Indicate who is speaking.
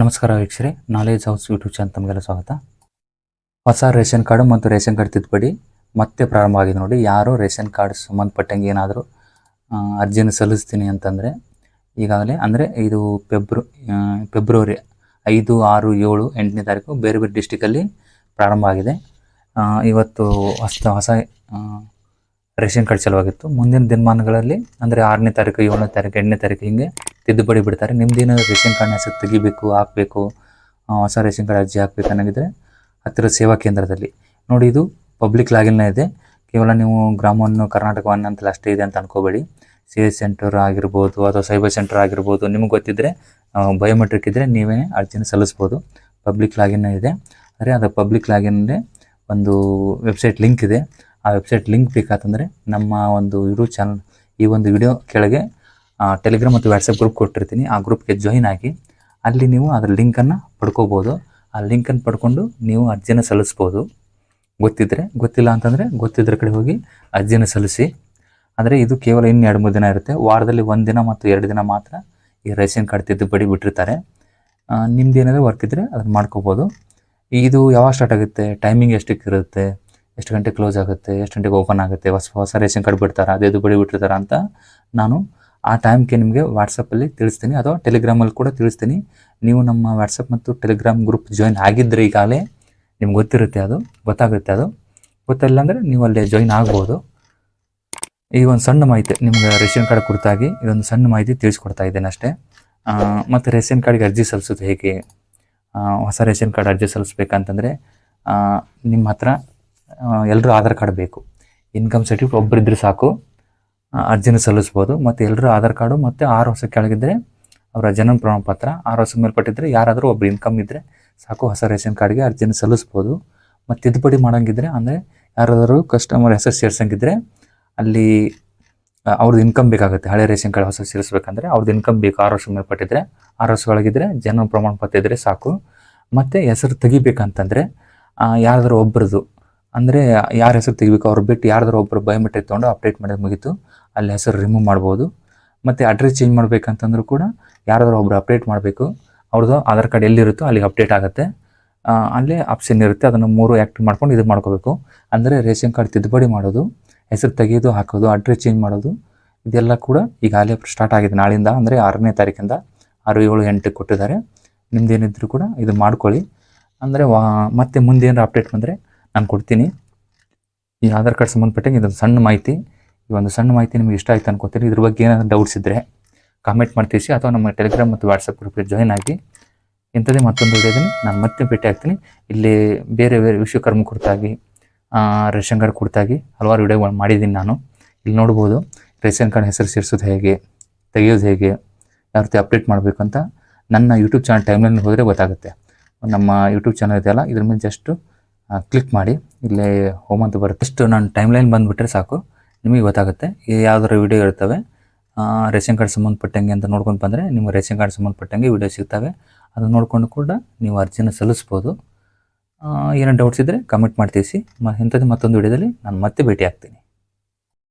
Speaker 1: ನಮಸ್ಕಾರ ವೀಕ್ಷರೇ knowledge house YouTube channel ತಮಗೆಲ್ಲ ಸ್ವಾಗತ. ಹೊಸ ರೇಷನ್ ಕಾರ್ಡು ಮತ್ತು ರೇಷನ್ ಕಾರ್ಡ್ ತಿದ್ದುಪಡಿ ಮತ್ತೆ ಪ್ರಾರಂಭ ಆಗಿದೆ ನೋಡಿ. ಯಾರು ರೇಷನ್ ಕಾರ್ಡ್ ಸಂಬಂಧಪಟ್ಟಂಗೆ ಏನಾದರೂ ಅರ್ಜಿಯನ್ನು ಸಲ್ಲಿಸ್ತೀನಿ ಅಂತಂದರೆ, ಈಗಾಗಲೇ ಅಂದರೆ ಇದು ಫೆಬ್ರು ಫೆಬ್ರವರಿ ಐದು, ಆರು, ಏಳು, ಎಂಟನೇ ತಾರೀಕು ಬೇರೆ ಬೇರೆ ಡಿಸ್ಟಿಕಲ್ಲಿ ಪ್ರಾರಂಭ ಆಗಿದೆ. ಇವತ್ತು ಹೊಸ ಹೊಸ ರೇಷನ್ ಕಾರ್ಡ್ ಚಾಲುವಾಗಿತ್ತು. ಮುಂದಿನ ದಿನಮಾನಗಳಲ್ಲಿ ಅಂದರೆ ಆರನೇ ತಾರೀಕು, ಏಳನೇ ತಾರೀಕು, ಎಂಟನೇ ತಾರೀಕು ಹಿಂಗೆ ತಿದ್ದುಪಡಿ ಬಿಡ್ತಾರೆ. ನಿಮ್ದೇನು ರೇಷನ್ ಕಾರ್ಡ್ನ ಹೆಸರು ತೆಗಿಬೇಕು, ಹಾಕಬೇಕು ಹೊಸ ರೇಷನ್ ಕಾರ್ಡ್ ಅರ್ಜಿ ಹಾಕ್ಬೇಕು ಅನ್ನೋದಿದ್ರೆ ಹತ್ತಿರ ಸೇವಾ ಕೇಂದ್ರದಲ್ಲಿ. ನೋಡಿ, ಇದು ಪಬ್ಲಿಕ್ ಲಾಗಿನ್ನ ಇದೆ. ಕೇವಲ ನೀವು ಗ್ರಾಮವನ್ನು ಕರ್ನಾಟಕ ಒನ್ ಅಂತಲ್ಲ ಅಷ್ಟೇ ಇದೆ ಅಂತ ಅನ್ಕೋಬೇಡಿ. ಸಿ ಎಸ್ ಸೆಂಟರ್ ಆಗಿರ್ಬೋದು ಅಥವಾ ಸೈಬರ್ ಸೆಂಟರ್ ಆಗಿರ್ಬೋದು, ನಿಮಗೆ ಗೊತ್ತಿದ್ದರೆ ಬಯೋಮೆಟ್ರಿಕ್ ಇದ್ದರೆ ನೀವೇ ಅರ್ಜಿನ ಸಲ್ಲಿಸ್ಬೋದು. ಪಬ್ಲಿಕ್ ಲಾಗಿನ್ ಇದೆ. ಅಂದರೆ ಅದು ಪಬ್ಲಿಕ್ ಲಾಗಿನ್ಗೆ ಒಂದು ವೆಬ್ಸೈಟ್ ಲಿಂಕ್ ಇದೆ. ಆ ವೆಬ್ಸೈಟ್ ಲಿಂಕ್ ಬೇಕಾತಂದರೆ ನಮ್ಮ ಒಂದು ಯೂಟ್ಯೂಬ್ ಚಾನಲ್ ಈ ಒಂದು ವಿಡಿಯೋ ಕೆಳಗೆ ಟೆಲಿಗ್ರಾಮ್ ಮತ್ತು ವಾಟ್ಸಪ್ ಗ್ರೂಪ್ ಕೊಟ್ಟಿರ್ತೀನಿ. ಆ ಗ್ರೂಪ್ಗೆ ಜಾಯಿನ್ ಆಗಿ ಅಲ್ಲಿ ನೀವು ಅದರ ಲಿಂಕನ್ನು ಪಡ್ಕೋಬೋದು. ಆ ಲಿಂಕನ್ನು ಪಡ್ಕೊಂಡು ನೀವು ಅರ್ಜಿನ ಸಲ್ಲಿಸ್ಬೋದು. ಗೊತ್ತಿದ್ದರೆ ಗೊತ್ತಿಲ್ಲ ಅಂತಂದರೆ ಗೊತ್ತಿದ್ರ ಕಡೆ ಹೋಗಿ ಅರ್ಜಿನ ಸಲ್ಲಿಸಿ. ಅಂದರೆ ಇದು ಕೇವಲ ಇನ್ನು ಎರಡು ಮೂರು ದಿನ ಇರುತ್ತೆ. ವಾರದಲ್ಲಿ ಒಂದು ದಿನ ಮತ್ತು ಎರಡು ದಿನ ಮಾತ್ರ ಈ ರೇಷನ್ ಕಾರ್ಡ್ ತಿದ್ದುಪಡಿ ಬಿಟ್ಟಿರ್ತಾರೆ. ನಿಮ್ದು ಏನಾದರೂ ವರ್ಕ್ ಇದ್ದರೆ ಅದನ್ನು ಮಾಡ್ಕೋಬೋದು. ಇದು ಯಾವಾಗ ಸ್ಟಾರ್ಟ್ ಆಗುತ್ತೆ? ಟೈಮಿಂಗ್ ಎಷ್ಟಕ್ಕೆ ಇರುತ್ತೆ? ಎಷ್ಟು ಗಂಟೆ ಕ್ಲೋಸ್ ಆಗುತ್ತೆ? ಎಷ್ಟು ಗಂಟೆಗೆ ಓಪನ್ ಆಗುತ್ತೆ? ಹೊಸ ಹೊಸ ರೇಷನ್ ಕಾರ್ಡ್ ಬಿಡ್ತಾರೆ? ಅದೇ ದುಬಡಿ ಬಿಟ್ಟಿರ್ತಾರೆ ಅಂತ ನಾನು ಆ ಟೈಮ್ಗೆ ನಿಮಗೆ ವಾಟ್ಸಪ್ಪಲ್ಲಿ ತಿಳಿಸ್ತೀನಿ. ಅಥವಾ ಟೆಲಿಗ್ರಾಮಲ್ಲಿ ಕೂಡ ತಿಳಿಸ್ತೀನಿ. ನೀವು ನಮ್ಮ ವಾಟ್ಸಪ್ ಮತ್ತು ಟೆಲಿಗ್ರಾಮ್ ಗ್ರೂಪ್ ಜಾಯಿನ್ ಆಗಿದ್ದರೆ ಈಗಾಗಲೇ ನಿಮ್ಗೆ ಗೊತ್ತಿರುತ್ತೆ ಅದು, ಗೊತ್ತಾಗುತ್ತೆ ಅದು. ಗೊತ್ತಿಲ್ಲ ಅಂದರೆ ನೀವು ಅಲ್ಲಿ ಜಾಯಿನ್ ಆಗ್ಬೋದು. ಈಗ ಒಂದು ಸಣ್ಣ ಮಾಹಿತಿ ನಿಮ್ಗೆ ರೇಷನ್ ಕಾರ್ಡ್ ಕುರಿತಾಗಿ ಇದೊಂದು ಸಣ್ಣ ಮಾಹಿತಿ ತಿಳಿಸ್ಕೊಡ್ತಾ ಇದ್ದೇನೆ ಅಷ್ಟೇ. ಮತ್ತು ರೇಷನ್ ಕಾರ್ಡ್ಗೆ ಅರ್ಜಿ ಸಲ್ಲಿಸೋದು ಹೇಗೆ? ಹೊಸ ರೇಷನ್ ಕಾರ್ಡ್ ಅರ್ಜಿ ಸಲ್ಲಿಸ್ಬೇಕಂತಂದರೆ ನಿಮ್ಮ ಹತ್ರ ಎಲ್ಲರೂ ಆಧಾರ್ ಕಾರ್ಡ್ ಬೇಕು. ಇನ್ಕಮ್ ಸರ್ಟಿಫಿಕೇಟ್ ಒಬ್ಬರಿದ್ರೆ ಸಾಕು. ಅರ್ಜಿನ ಸಲ್ಲಿಸ್ಬೋದು, ಮತ್ತು ಎಲ್ಲರೂ ಆಧಾರ್ ಕಾರ್ಡು ಮತ್ತು ಆರು ವರ್ಷ ಕೆಳಗಿದ್ದರೆ ಅವರ ಜನ್ಮ ಪ್ರಮಾಣ ಪತ್ರ ಆರು ವರ್ಷ ಮೇಲ್ಪಟ್ಟಿದ್ದರೆ ಯಾರಾದರೂ ಒಬ್ರು ಇನ್ಕಮ್ ಇದ್ದರೆ ಸಾಕು ಹೊಸ ರೇಷನ್ ಕಾರ್ಡ್ಗೆ ಅರ್ಜಿನ ಸಲ್ಲಿಸ್ಬೋದು. ಮತ್ತು ತಿದ್ದುಪಡಿ ಮಾಡೋಂಗಿದ್ರೆ ಅಂದರೆ ಯಾರಾದರೂ ಕಸ್ಟಮರ್ ಹೆಸರು ಸೇರ್ಸಂಗಿದ್ರೆ ಅಲ್ಲಿ ಅವ್ರದ್ದು ಇನ್ಕಮ್ ಬೇಕಾಗುತ್ತೆ. ಹಳೆ ರೇಷನ್ ಕಾರ್ಡ್ ಹೊಸ ಸೇರಿಸ್ಬೇಕಂದ್ರೆ ಅವ್ರದ್ದು ಇನ್ಕಮ್ ಬೇಕು. ಆರು ವರ್ಷ ಮೇಲ್ಪಟ್ಟಿದ್ರೆ, ಆರು ವರ್ಷದೊಳಗಿದ್ರೆ ಜನ್ಮ ಪ್ರಮಾಣ ಪತ್ರ ಇದ್ದರೆ ಸಾಕು. ಮತ್ತು ಹೆಸರು ತೆಗಿಬೇಕಂತಂದರೆ ಯಾರಾದರೂ ಒಬ್ಬರದು ಅಂದರೆ ಯಾರ ಹೆಸರು ತೆಗಿಬೇಕು, ಅವ್ರು ಬಿಟ್ಟು ಯಾರಾದರೂ ಒಬ್ಬರು ಬಯೋಮೆಟ್ರಿಕ್ ತೊಗೊಂಡು ಅಪ್ಡೇಟ್ ಮಾಡೋದು ಮುಗೀತು. ಅಲ್ಲಿ ಹೆಸರು ರಿಮೂವ್ ಮಾಡ್ಬೋದು. ಮತ್ತು ಅಡ್ರೆಸ್ ಚೇಂಜ್ ಮಾಡಬೇಕಂತಂದ್ರೂ ಕೂಡ ಯಾರಾದರೂ ಒಬ್ಬರು ಅಪ್ಡೇಟ್ ಮಾಡಬೇಕು. ಅವ್ರದ್ದು ಆಧಾರ್ ಕಾರ್ಡ್ ಎಲ್ಲಿರುತ್ತೋ ಅಲ್ಲಿಗೆ ಅಪ್ಡೇಟ್ ಆಗುತ್ತೆ. ಅಲ್ಲೇ ಆಪ್ಷನ್ ಇರುತ್ತೆ. ಅದನ್ನು ಮೂರು ಆ್ಯಕ್ಟ್ ಮಾಡ್ಕೊಂಡು ಇದು ಮಾಡ್ಕೋಬೇಕು. ಅಂದರೆ ರೇಷನ್ ಕಾರ್ಡ್ ತಿದ್ದುಪಡಿ ಮಾಡೋದು, ಹೆಸರು ತೆಗೆಯೋದು ಹಾಕೋದು ಅಡ್ರೆಸ್ ಚೇಂಜ್ ಮಾಡೋದು, ಇದೆಲ್ಲ ಕೂಡ ಈಗಾಗಲೇ ಸ್ಟಾರ್ಟ್ ಆಗಿದೆ. ನಾಳಿಂದ ಅಂದರೆ ಆರನೇ ತಾರೀಕಿಂದ ಆರು ಏಳು ಎಂಟಕ್ಕೆ ಕೊಟ್ಟಿದ್ದಾರೆ. ನಿಮ್ದೇನಿದ್ರು ಕೂಡ ಇದು ಮಾಡ್ಕೊಳ್ಳಿ. ಅಂದರೆ ವಾ, ಮತ್ತೆ ಮುಂದೆ ಏನಾರು ಅಪ್ಡೇಟ್ ಬಂದರೆ ನಾನು ಕೊಡ್ತೀನಿ. ಈ ಆಧಾರ್ ಕಾರ್ಡ್ ಸಂಬಂಧಪಟ್ಟಂಗೆ ಇದೊಂದು ಸಣ್ಣ ಮಾಹಿತಿ. ಈ ಒಂದು ಸಣ್ಣ ಮಾಹಿತಿ ನಿಮಗೆ ಇಷ್ಟ ಆಯ್ತು ಅನ್ಕೋತೀನಿ. ಇದ್ರ ಬಗ್ಗೆ ಏನಾದರೂ ಡೌಟ್ಸ್ ಇದ್ದರೆ ಕಾಮೆಂಟ್ ಮಾಡ್ತೀಸಿ ಅಥವಾ ನಮ್ಮ ಟೆಲಿಗ್ರಾಮ್ ಮತ್ತು ವಾಟ್ಸಪ್ ಗ್ರೂಪ್ಗೆ ಜಾಯ್ನ್ ಆಗಿ ಇಂಥದ್ದೇ ಮತ್ತೊಂದು ವಿಡಿಯೋದಲ್ಲಿ ನಾನು ಮತ್ತೆ ಭೇಟಿ ಆಗ್ತೀನಿ. ಇಲ್ಲಿ ಬೇರೆ ಬೇರೆ ವಿಶ್ವಕರ್ಮ ಕುರಿತಾಗಿ ರೇಷನ್ ಕಾರ್ಡ್ ಕುರಿತಾಗಿ ಹಲವಾರು ವಿಡಿಯೋಗಳು ಮಾಡಿದ್ದೀನಿ ನಾನು. ಇಲ್ಲಿ ನೋಡ್ಬೋದು ರೇಷನ್ ಕಾರ್ಡ್ ಹೆಸರು ಸೇರಿಸೋದು ಹೇಗೆ, ತೆಗೆಯೋದು ಹೇಗೆ, ಯಾವ ರೀತಿ ಅಪ್ಡೇಟ್ ಮಾಡಬೇಕಂತ ನನ್ನ ಯೂಟ್ಯೂಬ್ ಚಾನಲ್ ಟೈಮ್ಲೈನ್ ಹೋದರೆ ಗೊತ್ತಾಗುತ್ತೆ. ನಮ್ಮ ಯೂಟ್ಯೂಬ್ ಚಾನಲ್ ಇದೆಯಲ್ಲ, ಇದ್ರ ಮೇಲೆ ಜಸ್ಟು ಕ್ಲಿಕ್ ಮಾಡಿ, ಇಲ್ಲೇ ಹೋಮ್ ಅಂತ ಬರುತ್ತೆ. ಇಷ್ಟು ನಾನು ಟೈಮ್ ಲೈನ್ ಬಂದುಬಿಟ್ರೆ ಸಾಕು. ನಿಮಗೆ ಗೊತ್ತಾಗುತ್ತೆ. ಯಾವ್ದಾರು ವಿಡಿಯೋ ಇರ್ತವೆ ರೇಷನ್ ಕಾರ್ಡ್ ಸಂಬಂಧಪಟ್ಟಂಗೆ ಅಂತ ನೋಡ್ಕೊಂಡು ಬಂದರೆ ನಿಮಗೆ ರೇಷನ್ ಕಾರ್ಡ್ ಸಂಬಂಧಪಟ್ಟಂಗೆ ವಿಡಿಯೋ ಸಿಗ್ತವೆ. ಅದನ್ನ ನೋಡಿಕೊಂಡು ಕೂಡ ನೀವು ಅರ್ಜಿನ ಸಲ್ಲಿಸ್ಬೋದು. ಏನೋ ಡೌಟ್ಸ್ ಇದ್ದರೆ ಕಮೆಂಟ್ ಮಾಡ್ತೀಸಿ ಮ, ಇಂಥದ್ದು ಮತ್ತೊಂದು ವಿಡಿಯೋದಲ್ಲಿ ನಾನು ಮತ್ತೆ ಭೇಟಿ ಆಗ್ತೀನಿ